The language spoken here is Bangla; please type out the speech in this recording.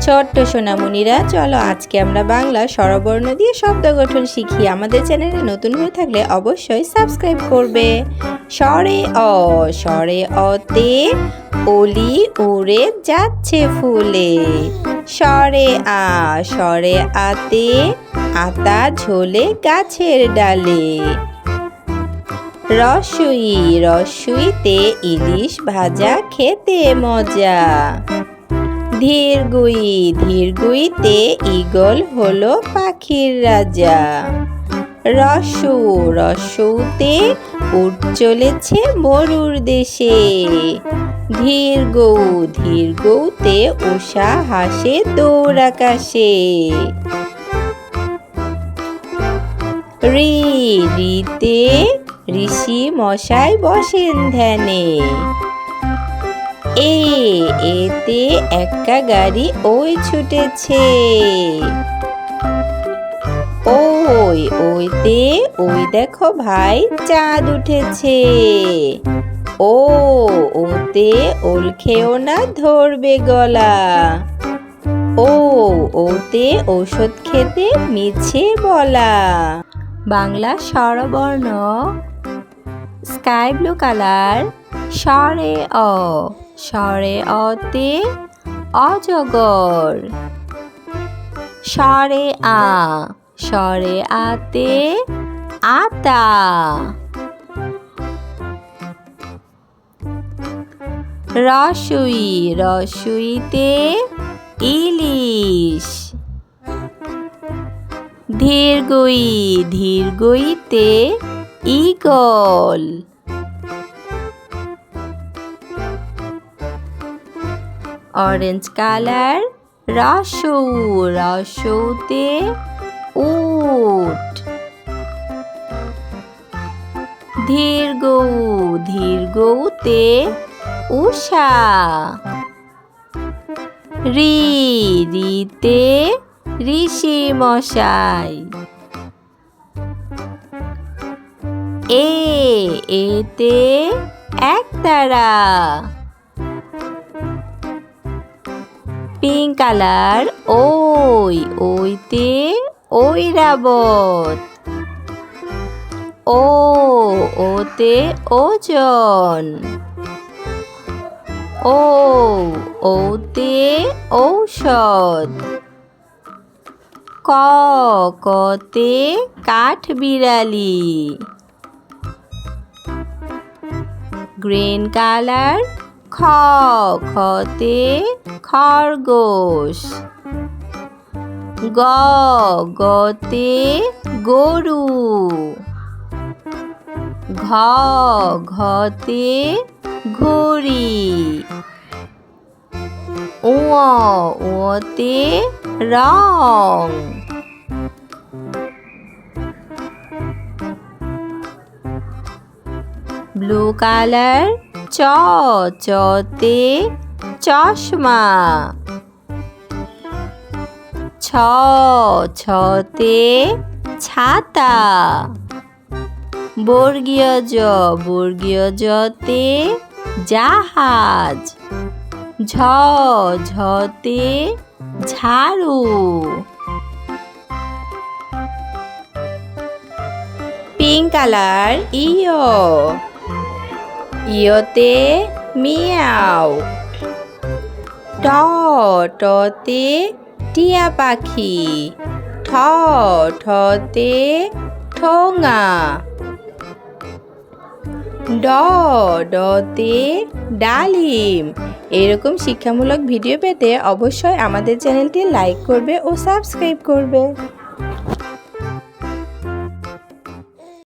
ছোট্ট সোনামণিরা, চলো আজকে আমরা বাংলা স্বরবর্ণ দিয়ে শব্দ গঠন শিখি আমাদের চ্যানেলে নতুন হয়ে থাকলে অবশ্যই সাবস্ক্রাইব করবে। স্বরে অ, স্বরে অতে অলি উড়ে যাচ্ছে ফুলে। স্বরে আ, স্বরে আতে আতা ঝোলে গাছের ডালে। রসুই, রসুইতে ইলিশ ভাজা খেতে মজা। ধীরগুই ধীরগুইতে ইগল হলো পাখির রাজা। রসু, রসুতে উঠ চলেছে মরুর দেশে। ধীর গৌ, ধীর গৌতে উষা হাসে দৌড় আকাশে। রি, রিতে ঋষি মশাই বসেন ধ্যানে। এ, এতে একটা গাড়ি ওই ছুটেছে। ওই, ওইতে, ওই দেখো ভাই চাঁদ উঠেছে। ও, ওতে ওল খেও না ধরবে গলা। ও, ওতে ঔষধ খেতে মিছে বলা। বাংলা স্বরবর্ণ। স্কাই ব্লু কালার, স্বরে অ। স্বরে অতে অজগর। স্বরে আ স্বরে আতে আতা। রসুই রসুইতে ইলিশ। ধীরগুই ধীরগুইতে ইগল। অরেঞ্জ কালার রসৌ রসৌতে উট ধীর গৌতে উষা রি রিতে ঋষি মশাই এ এতে একতারা পিঙ্ক কালার ওই ওইতে ওই ঐরাবত ও ওতে ওজন ও ওতে ঔষধ ক কতে কাঠ বিড়ালি. গ্রিন কালার খ খতে খরগোশ। গ গতে গরু। ঘ ঘতে ঘড়ি। ও ওতে রং। ব্লু কালার চ চতে চশমা। ছ ছতে ছাতা। বর্গীয় জ, বর্গীয় জতে জাহাজ। ঝ ঝতে ঝাড়ু। পিঙ্ক কালার, ইয়। ইয়তে মিয়াও। ট টতে টিয়া পাখি। ঠ, ঠতে ঠোঙা। ড, ডতে ডালিম। এরকম শিক্ষামূলক ভিডিও পেতে অবশ্যই আমাদের চ্যানেলটি লাইক করবে ও সাবস্ক্রাইব করবে।